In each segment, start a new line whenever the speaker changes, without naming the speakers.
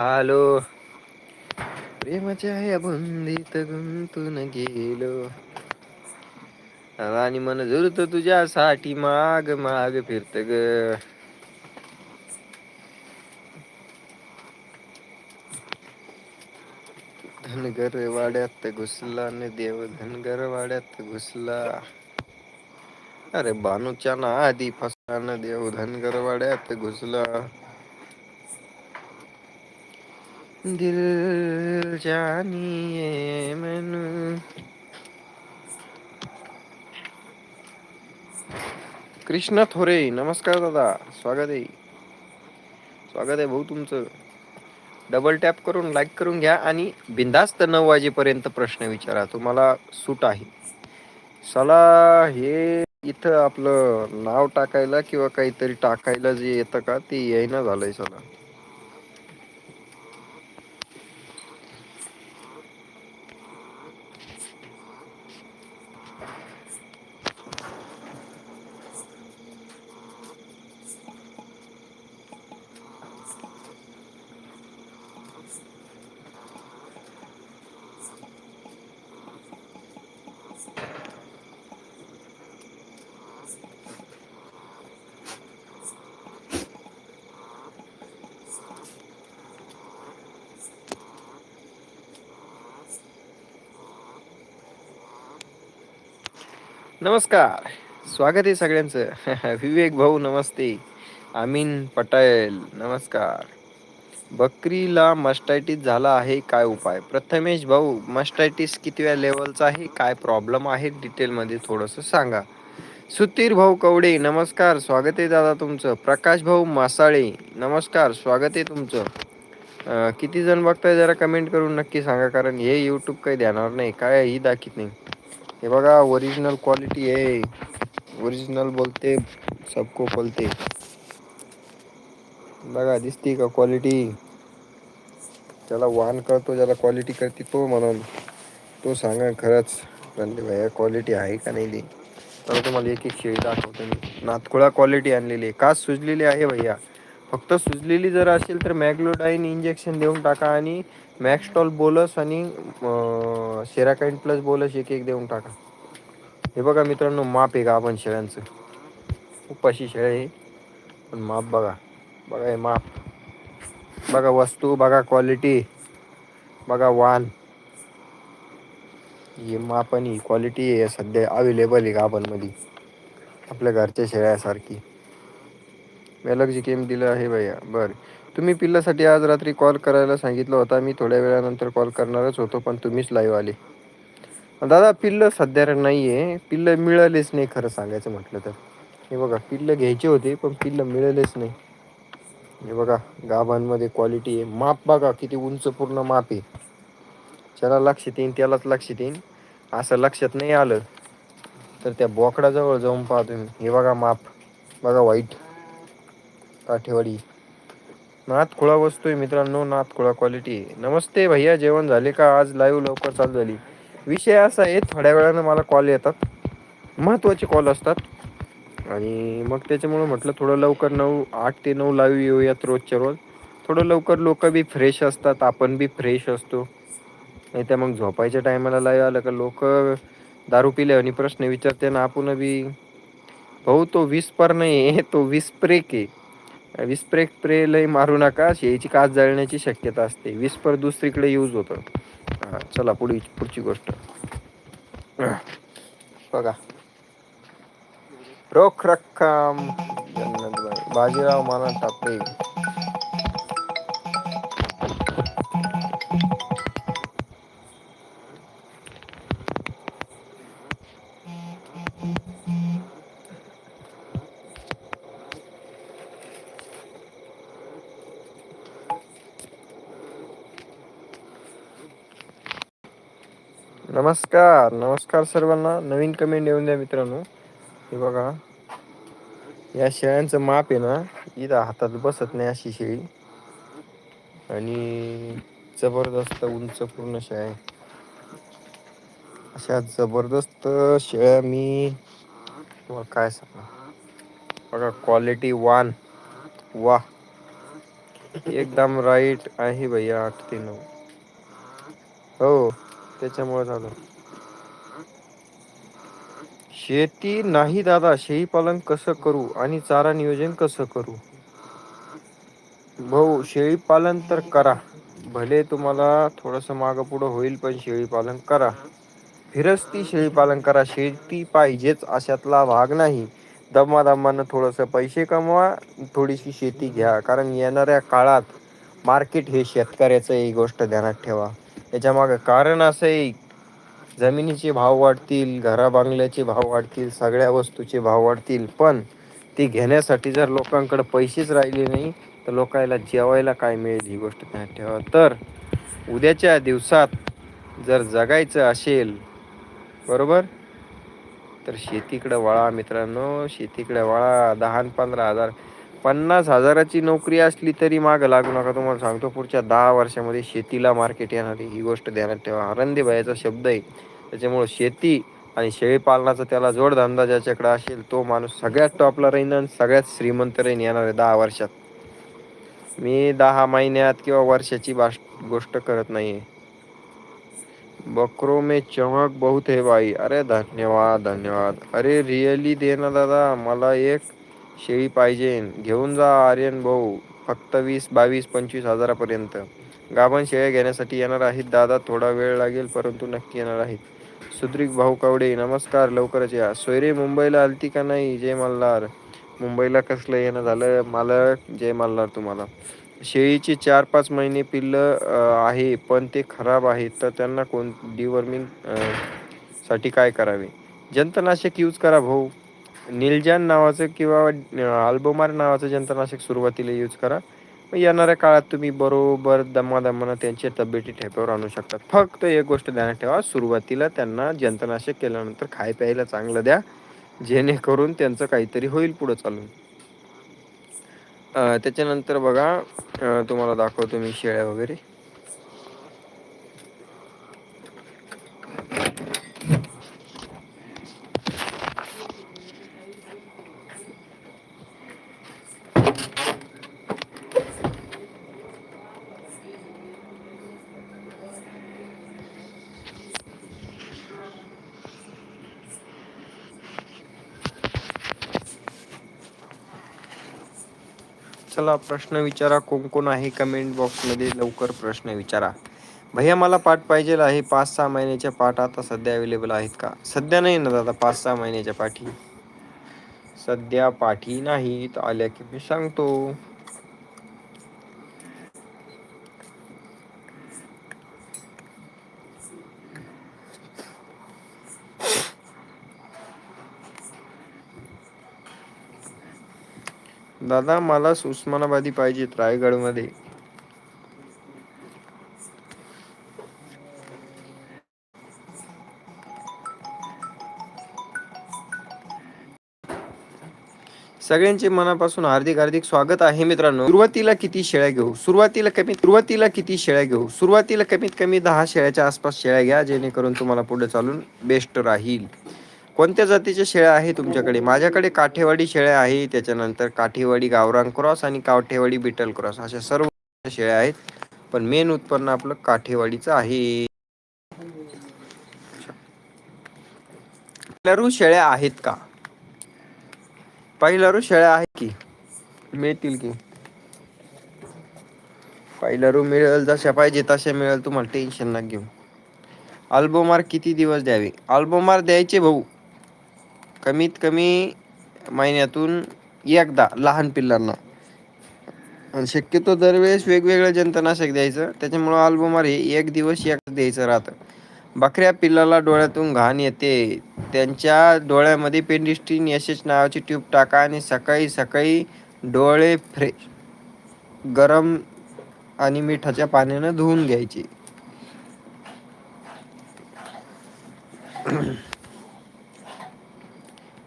Hello. प्रेमाच्या या भुंदीत गुंतून गेलो. आणि मन त तुझ्यासाठी माग माग फिरत ग. धनगर वाड्यात घुसला न देव धनगर वाड्यात घुसला. अरे बानूच्या ना आधी फसला न देव धनगर वाड्यात घुसला. दिल जानिए मन। कृष्णा थोरे नमस्कार दादा स्वागत आहे. स्वागत आहे भाऊ तुमचं. डबल टॅप करून लाईक करून घ्या आणि बिंदास्त नऊ वाजेपर्यंत प्रश्न विचारा तुम्हाला सूट आहे. चला हे इथं आपलं नाव टाकायला किंवा काहीतरी टाकायला जे येतं का ते येईना झालंय सला नमस्कार. स्वागत आहे सगळ्यांचं. विवेक भाऊ नमस्ते. अमीन पटेल नमस्कार. बकरीला मस्टायटिस झाला आहे काय उपाय? प्रथमेश भाऊ मस्टायटिस कितव्या लेवलचा आहे? काय प्रॉब्लेम आहे? डिटेलमध्ये थोडंसं सांगा. सुतीर भाऊ कवडे नमस्कार. स्वागत आहे दादा तुमचं. प्रकाश भाऊ मासाळे नमस्कार. स्वागत आहे तुमचं. किती जण बघताय जरा कमेंट करून नक्की सांगा कारण हे यूट्यूब काही ध्यानावर नाही. काय ही दाखित नाही. हे बघा ओरिजिनल क्वालिटी आहे. ओरिजिनल बोलते सबको बोलते. बघा दिसते का क्वालिटी ज्याला वान करतो ज्याला क्वालिटी करते तो म्हणून. तो सांगा खरंच रणदी भाई क्वालिटी आहे का नाही ती? तर तुम्हाला एक एक शेळी दाखवतो मी. नातकुळा क्वालिटी आणलेली आहे. का सुजलेली आहे भैया? फक्त सुजलेली जर असेल तर मॅग्लोडाईन इंजेक्शन देऊन टाका आणि मॅक्स्टॉल बोलस आणि शेराकाइन प्लस बोलस एक एक देऊन टाका. हे बघा मित्रांनो माप आहे का आपण शेळ्यांचं? खूप अशी शेळ आहे. पण माप बघा. बघा हे माप. बघा वस्तू बघा क्वालिटी बघा वान हे माप आणि क्वालिटी आहे सध्या अवेलेबल आहे गाभणमध्ये आपल्या घरच्या शेळ्यासारखी. अलग जी केम दिलं आहे भैया. बरं. तुम्ही पिल्लासाठी आज रात्री कॉल करायला सांगितलं होता. मी थोड्या वेळानंतर कॉल करणारच होतो पण तुम्हीच लाईव्ह आले. दादा पिल्ल सध्या नाही आहे पिल्ल मिळालेच नाही खरं सांगायचं म्हटलं तर. हे बघा पिल्ल घ्यायचे होते पण पिल्ल मिळालेच नाही. हे बघा गाभांमध्ये क्वालिटी आहे. माप बघा किती उंच पूर्ण माप आहे. ज्याला लक्ष देईन त्यालाच लक्ष देईन असं लक्षात नाही आलं तर त्या बोकडाजवळ जाऊन पाहा तुम्ही हे बघा माप. बघा वाईट. काठेवाडी. नात खुळा आहे मित्रांनो नात खुळा क्वालिटी नमस्ते भैया जेवण झाले का? आज लाईव्ह लवकर चालू झाली. विषय असा आहे थोड्या वेळानं मला कॉल येतात. महत्त्वाचे कॉल असतात. आणि मग त्याच्यामुळं म्हटलं थोडं लवकर नऊ आठ ते नऊ लाईव्ह येऊयात रोजच्या रोज. थोडं लवकर लोक बी फ्रेश असतात आपण बी फ्रेश असतो. नाही तर मग झोपायच्या टायमाला लाईव्ह आलं का लोक दारू पिले आणि प्रश्न विचारते ना आपण बी भाऊ तो विस्पर नाही तो विस्प्रेक आहे. विस्प्रेक स्प्रे लय मारू नका शेची काच जळण्याची शक्यता असते. विस्पर दुसरीकडे यूज होतं. चला पुढ पुढची गोष्ट. बघा. रोख रक्कम. बाजीराव माना टाकते नमस्कार नमस्कार सर्वांना. नवीन कमेंट येऊन द्या मित्रांनो. हे बघा. या शेळ्यांचं माप आहे ना इथं हातात बसत नाही अशी शेळी. आणि जबरदस्त उंच पूर्ण शेळ्या आहे. अशा जबरदस्त शेळ्या मी काय सांगा बघा क्वालिटी वान वा. एकदम राईट आहे भैया आठ ते नऊ. हो. त्याच्यामुळे झालं. शेती नाही दादा शेळीपालन कसं करू आणि चारा नियोजन कसं करू? भाऊ शेळीपालन तर करा. भले तुम्हाला थोडस मागं पुढं होईल पण शेळीपालन करा. फिरस्ती शेळीपालन करा. शेती पाहिजेच अशातला भाग नाही. दमादमानं थोडंसं थोडस पैसे कमवा थोडीशी शेती घ्या. कारण येणाऱ्या काळात मार्केट हे शेतकऱ्याचं ही गोष्ट ध्यानात ठेवा. याच्यामागं कारण असं आहे जमिनीचे भाव वाढतील घराबांगल्याचे भाव वाढतील सगळ्या वस्तूचे भाव वाढतील पण ती घेण्यासाठी जर लोकांकडे पैसेच राहिले नाही तर लोकायला जेवायला काय मिळेल ही गोष्ट त्यात ठेवा. तर उद्याच्या दिवसात जर जगायचं असेल बरोबर? तर शेतीकडे वळा मित्रांनो शेतीकडे वळा. दहा पंधरा हजार पन्नास हजाराची नोकरी असली तरी मागं लागू नका. तुम्हाला सांगतो पुढच्या दहा वर्षामध्ये शेतीला मार्केट येणार ही गोष्ट ध्यानात ठेवा. आनंदी भाईचा शब्द आहे. त्याच्यामुळं शेती आणि शेळीपालनाचा त्याला जोडधंदा ज्याच्याकडे असेल तो माणूस सगळ्यात टॉपला राहीन आणि सगळ्यात श्रीमंत राहीन येणार आहे दहा वर्षात. मी दहा महिन्यात किंवा वर्षाची बाश गोष्ट करत नाही बकरो मे चमक बहुत है भाई. अरे धन्यवाद धन्यवाद. अरे रिअली दे ना दादा मला एक शेळी पाहिजे घेऊन जा आर्यन भाऊ. फक्त वीस बावीस पंचवीस हजारापर्यंत. गाभण शेळ्या घेण्यासाठी येणार आहेत. दादा थोडा वेळ लागेल परंतु नक्की येणार आहेत. सुद्रिक भाऊ कावडे नमस्कार. लवकरच या. सोयरे मुंबईला आलती का नाही? जय मल्हार. मुंबईला कसलं येणं झालं? मालक जय मल्हार तुम्हाला. शेळीचे चार पाच महिने पिल्लं आहे पण ते खराब आहेत. तर त्यांना कोण डिवर्मिंगसाठी काय करावे? जंतनाशक यूज करा भाऊ. निलजान नावाचं किंवा अल्बोमार नावाचं जंत्रनाशक सुरुवातीला यूज करा. मग येणाऱ्या काळात तुम्ही बरोबर दमादमानं त्यांच्या तब्येती ठेप्यावर आणू शकतात. फक्त एक गोष्ट ध्यानात ठेवा सुरुवातीला त्यांना जंतनाशक केल्यानंतर खाय प्यायला चांगलं द्या जेणेकरून त्यांचं काहीतरी होईल पुढं चालून. त्याच्यानंतर बघा तुम्हाला दाखवतो मी शेळ्या वगैरे. चला प्रश्न विचारा. कोण कोण आहे कमेंट बॉक्समध्ये लवकर प्रश्न विचारा. भैया मला पाठ पाहिजेल आहे. पाच सहा महिन्याच्या पाठ आता सध्या अवेलेबल आहेत का? सध्या नाही ना दादा पाच सहा महिन्याच्या पाठी. सध्या पाठी नाहीत. आल्या की मी सांगतो. दादा मला उस्मानाबादी पाहिजेत रायगडमध्ये. सगळ्यांचे मनापासून हार्दिक हार्दिक स्वागत आहे मित्रांनो. सुरुवातीला किती शेळ्या घेऊ? सुरुवातीला कमी सुरुवातीला किती शेळ्या घेऊ? सुरुवातीला कमीत कमी दहा शेळ्याच्या आसपास शेळ्या घ्या जेणेकरून तुम्हाला पुढे चालून बेस्ट राहील. कोणत्या जातीच्या शेळ्या आहे तुमच्याकडे? माझ्याकडे काठेवाडी शेळ्या आहे त्याच्यानंतर काठेवाडी गावरान क्रॉस आणि काठेवाडी बिटल क्रॉस अशा सर्व शेळ्या आहेत. पण मेन उत्पन्न आपलं काठेवाडीचं आहे. पहिलारू शेळ्या आहेत का? पहिलारू शेळ्या आहे की? मिळतील की? पहिलारू मिळेल जशा पाहिजे तशा मिळेल. तुम्हाला टेन्शन ना घेऊ. अल्बोमार किती दिवस द्यावे? अल्बोमार द्यायचे भाऊ. कमीत कमी महिन्यातून एकदा लहान पिल्लांना. आणि शक्यतो दरवेळेस वेगवेगळं जंतनाशक द्यायचं. त्याच्यामुळं अल्बोमार हे एक दिवस एक द्यायचं राहतं. बकऱ्या पिल्लाला डोळ्यातून घाण येते. त्यांच्या डोळ्यामध्ये पेंडिस्टीन यशेच नावाची ट्यूब टाका आणि सकाळी सकाळी डोळे फ्रेश गरम आणि मिठाच्या पाण्यानं धुवून घ्यायचे.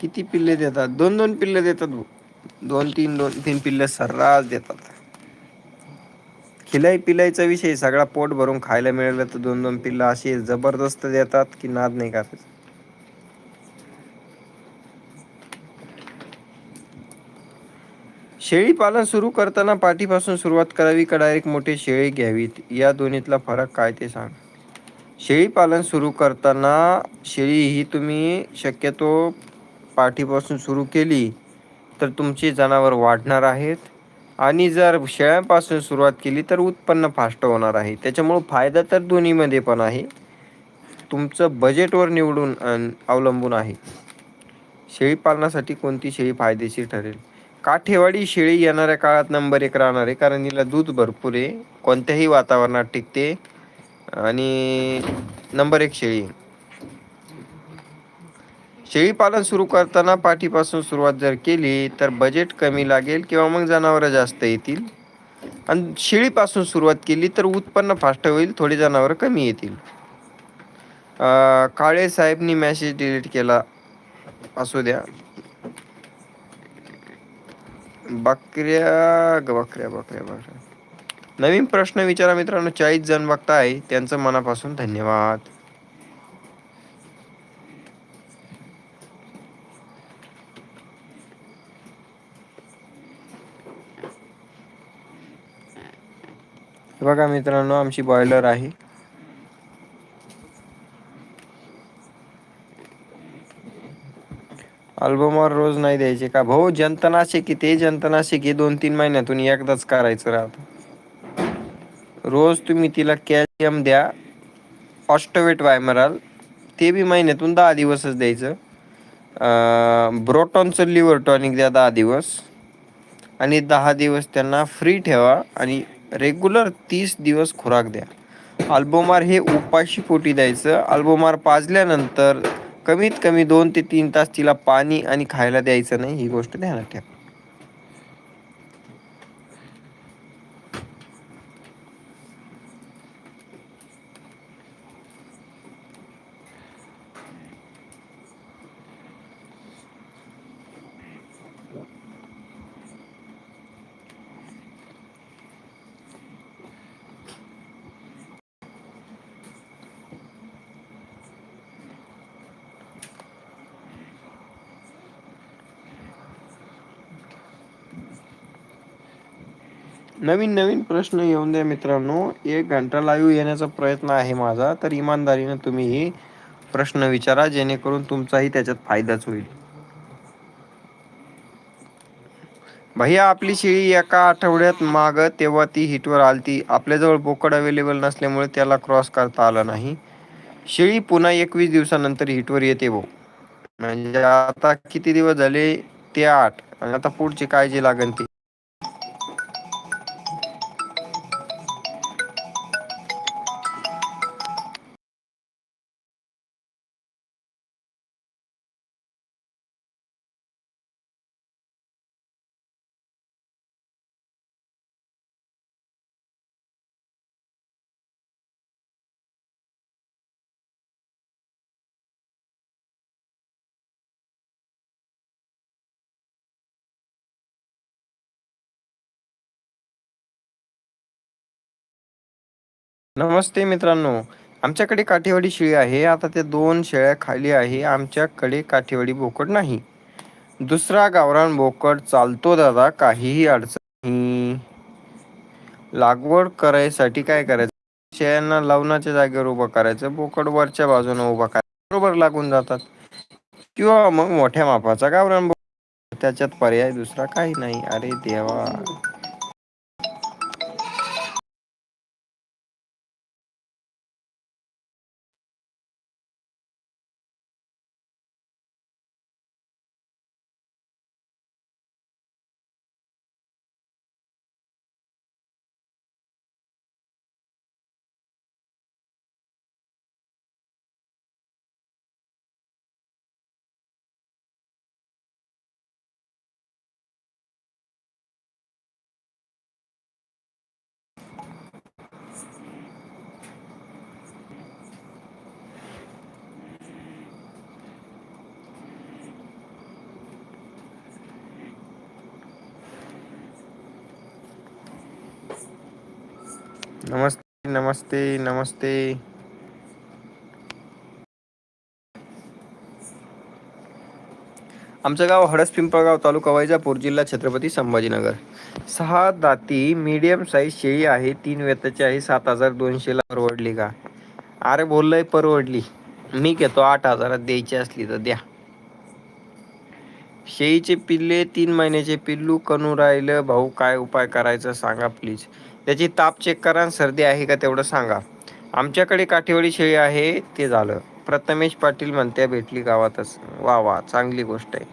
किती पिल्ले देतात? दोन दोन पिल्ले देतात दोन तीन दोन तीन पिल्ले सर्रास देतात. खिलाई पिलाईचा विषय सगळा पोट भरून खायला मिळालं तर दोन दोन पिल्ला अशी जबरदस्त देतात की नाद नाही करायच शेळीपालन सुरू करताना पाठीपासून सुरुवात करावी का डायरेक्ट मोठे शेळी घ्यावीत या दोन्हीतला फरक काय ते सांग. शेळीपालन सुरू करताना शेळी ही तुम्ही शक्यतो पाठीपासून सुरू केली तर तुमची जनावर वाढणार आहेत. आणि जर शेळ्यांपासून सुरुवात केली तर उत्पन्न फास्ट होणार आहे. त्याच्यामुळं फायदा तर दोन्हीमध्ये पण आहे. तुमचं बजेटवर निवडून अवलंबून आहे. शेळी पालनासाठी कोणती शेळी फायदेशीर ठरेल? काठेवाडी शेळी येणाऱ्या काळात नंबर एक राहणार आहे. कारण हिला दूध भरपूर आहे. कोणत्याही वातावरणात टिकते. आणि नंबर एक शेळी. शेळीपालन सुरू करताना पाठीपासून सुरुवात जर केली तर बजेट कमी लागेल किंवा मग जनावरं जास्त येतील. आणि शेळीपासून सुरुवात केली तर उत्पन्न फास्ट होईल थोडी जनावरं कमी येतील. काळे साहेबनी मॅसेज डिलीट केला. असू द्या. बकऱ्या बकऱ्या बकऱ्या बकऱ्या. नवीन प्रश्न विचारा मित्रांनो. चाळीस जण बघताय. त्यांचं मनापासून धन्यवाद. बघा मित्रांनो आमची बॉयलर आहे. अल्बमवर रोज नाही द्यायचे का? भाऊ जंतनाशिक ते जंतनाशिक हे दोन तीन महिन्यातून एकदाच करायचं राहत. रोज तुम्ही तिला कॅल्शियम द्या ऑस्टोवेट वायमराल ते बी महिन्यातून दहा दिवसच द्यायचं. ब्रोटॉनचं लिव्हर टॉनिक द्या दहा दिवस. आणि दहा दिवस त्यांना फ्री ठेवा आणि रेग्युलर तीस दिवस खुराक द्या. अल्बोमार हे उपाशी पोटी द्यायचं. अल्बोमार पाजल्यानंतर कमीत कमी दोन ते तीन तास तिला पाणी आणि खायला द्यायचं नाही ही गोष्ट ध्यानात ठेवा. नवीन नवीन प्रश्न येऊन द्या मित्रांनो. एक घंटा लाईव्ह येण्याचा प्रयत्न आहे माझा. तर इमानदारीनं तुम्हीही प्रश्न विचारा जेणेकरून तुमचाही त्याच्यात फायदाच होईल. भैया आपली शेळी एका आठवड्यात माग तेव्हा ती हिटवर आलती. आपल्याजवळ बोकड अवेलेबल नसल्यामुळे त्याला क्रॉस करता आला नाही. शेळी पुन्हा एकवीस दिवसानंतर हिटवर येते भाऊ. म्हणजे आता किती दिवस झाले? ते आठ. आणि आता पुढची काळजी लागेल ती. नमस्ते मित्रांनो. आमच्याकडे काठीवाडी शेळी आहे. आता त्या दोन शेळ्या खाली आहे. आमच्याकडे काठीवाडी बोकड नाही. दुसरा गावरान बोकड चालतो दादा. काहीही अडचण लागवड करायसाठी काय करायचं? शेळ्यांना लावण्याच्या जागेवर उभं करायचं. बोकड वरच्या बाजूने उभा करायचं. बरोबर लागून जातात. किंवा मग मोठ्या मापाचा गावरान बोकड. त्याच्यात पर्याय दुसरा काही नाही. अरे देवा. नमस्ते नमस्ते नमस्ते. आमचं गाव हडस पिंपळगाव तालुका वैजापूर जिल्हा छत्रपती संभाजीनगर. सहा दाती मीडियम साईज शेळी आहे तीन व्यताची आहे सात हजार दोनशेला परवडली का? अरे बोललंय परवडली. मी घेतो आठ हजारात द्यायची असली तर द्या. शेळीचे पिल्ले तीन महिन्याचे पिल्लू कनू राहिलं भाऊ काय उपाय करायचा सांगा प्लीज त्याची ताप चेक करा सर्दी आहे का तेवढं सांगा. आमच्याकडे काठीवडी शेळी आहे ते झालं. प्रथमेश पाटील म्हणत्या भेटली गावातच. वा वा चांगली गोष्ट आहे.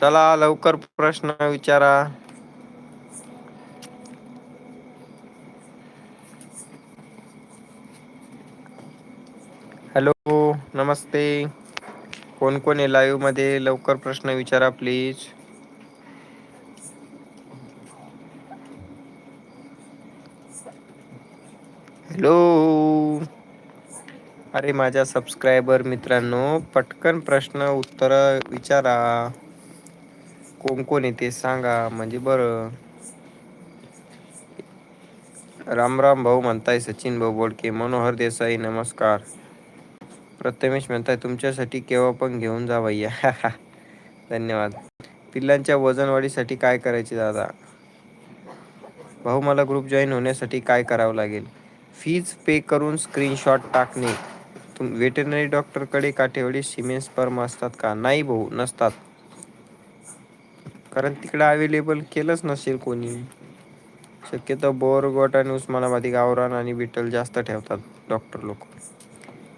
चला लवकर प्रश्न विचारा. हॅलो नमस्ते. कोण कोण आहे लाईव्हमध्ये लवकर प्रश्न विचारा प्लीज हॅलो अरे माझ्या सबस्क्रायबर मित्रांनो पटकन प्रश्न उत्तर विचारा. कोण कोण येते सांगा म्हणजे बरं. रामराम भाऊ म्हणताय सचिन भाऊ बोडके मनोहर देसाई नमस्कार. प्रथमेश म्हणताय तुमच्यासाठी केव्हा पण घेऊन जा भैया. धन्यवाद. पिल्लांच्या वजन वाढीसाठी काय करायचे दादा? भाऊ मला ग्रुप जॉईन होण्यासाठी काय करावं लागेल? फीज पे करून स्क्रीनशॉट टाकणे. तुम वेटरनरी डॉक्टरकडे काठेवाडी सिमेंट स्पर्म असतात का? नाही भाऊ नसतात. कारण तिकडे अवेलेबल केलंच नसेल कोणी. शक्यतो बोरगोट आणि उस्मानाबादी गावरान आणि बिटल जास्त ठेवतात डॉक्टर लोक.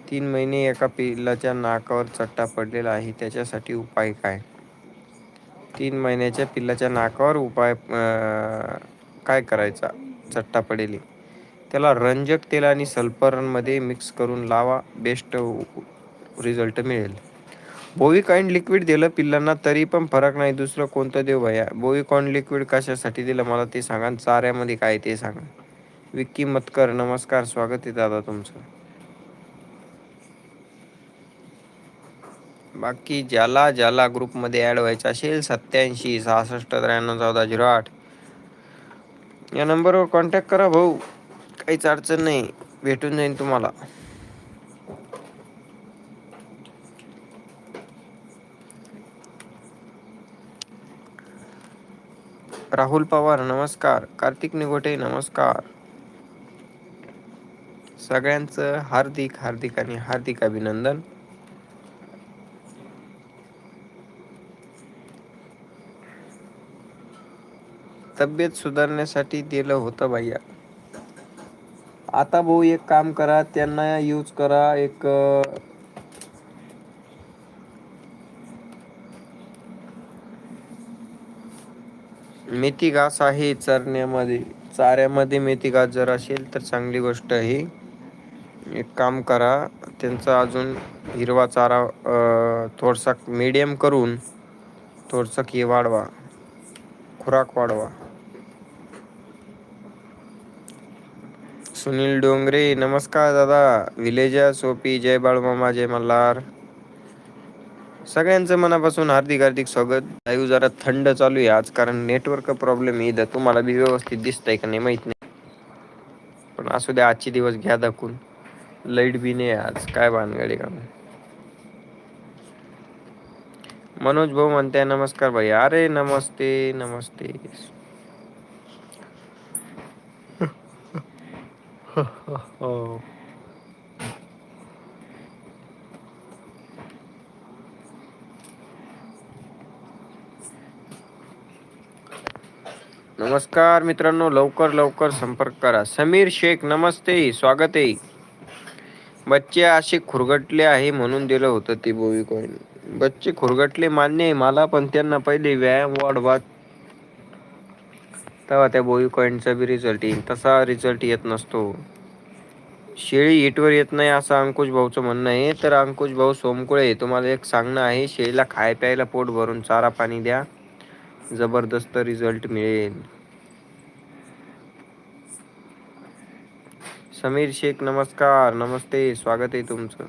तीन महिने एका पिल्लाच्या नाकावर चट्टा पडलेला आहे. त्याच्यासाठी उपाय काय? तीन महिन्याच्या पिल्लाच्या नाकावर उपाय काय करायचा? चट्टा पडेल. त्याला रंजक तेल आणि सल्फरमध्ये मिक्स करून लावा. बेस्ट रिझल्ट मिळेल. बोविकॉइन लिक्विड दिलं पिल्लांना तरी पण फरक नाही. दुसरं कोणतं देऊ भया? बोविकॉइन लिक्विड कशासाठी दिलं? मला ते सांगा. चाऱ्यामध्ये काय ते सांगा. विक्की मतकर नमस्कार. स्वागत आहे दादा तुमचं. बाकी ज्याला ज्याला ग्रुपमध्ये ॲड व्हायचं असेल सत्याऐंशी सहासष्ट त्र्याण्णव चौदा झिरो आठ. या नंबरवर कॉन्टॅक्ट करा भाऊ. काहीच अडचण नाही. भेटून जाईल तुम्हाला. राहुल पवार नमस्कार. कार्तिक निगोटे नमस्कार. सगळ्यांचं हार्दिक हार्दिक आणि हार्दिक अभिनंदन. तब्येत सुधारण्यासाठी दिलं होतं भैया. आता भाऊ एक काम करा त्यांना यूज करा एक मेथी घास आहे चरण्यामध्ये. चाऱ्यामध्ये मेथी घास जर असेल तर चांगली गोष्ट आहे. एक काम करा त्यांचा अजून हिरवा चारा थोडसा मीडियम करून थोडसा की वाढवा. खुराक वाढवा. सुनील डोंगरे नमस्कार दादा. विलेज सोपी. जय बाळमामा जय मल्हार. सगळ्यांचं मनापासून हार्दिक हार्दिक स्वागत. लाईव्ह जरा थंड चालू आहे आज कारण नेटवर्क प्रॉब्लेम इथं. तुम्हाला बी व्यवस्थित दिसतंय का नाही माहीत नाही. पण असू द्या आजचे दिवस घ्या दाखवून. लाइट बी नाही आज. काय भानगडे का मनोज भाऊ म्हणते नमस्कार भाई. अरे नमस्ते नमस्ते. नमस्कार मित्रांनो लवकर लवकर संपर्क करा. समीर शेख नमस्ते स्वागत आहे. बच्चे असे खुरगटले आहे म्हणून दिलं होतं ते बोवी कॉईन बच्चे खुरगटले मान्य आहे मला पण त्यांना पहिले व्यायाम वाढवा तेव्हा त्या बोई कॉईनचा बी रिझल्ट येईल. तसा रिझल्ट येत नसतो. शेळी हिटवर येत नाही असं अंकुश भाऊचं म्हणणं आहे. तर अंकुश भाऊ सोमकुळे तुम्हाला एक सांगणं आहे. शेळीला खाय प्यायला पोट भरून चारा पाणी द्या. जबरदस्त रिझल्ट मिळेल. समीर शेख नमस्कार. नमस्ते. स्वागत आहे तुमचं.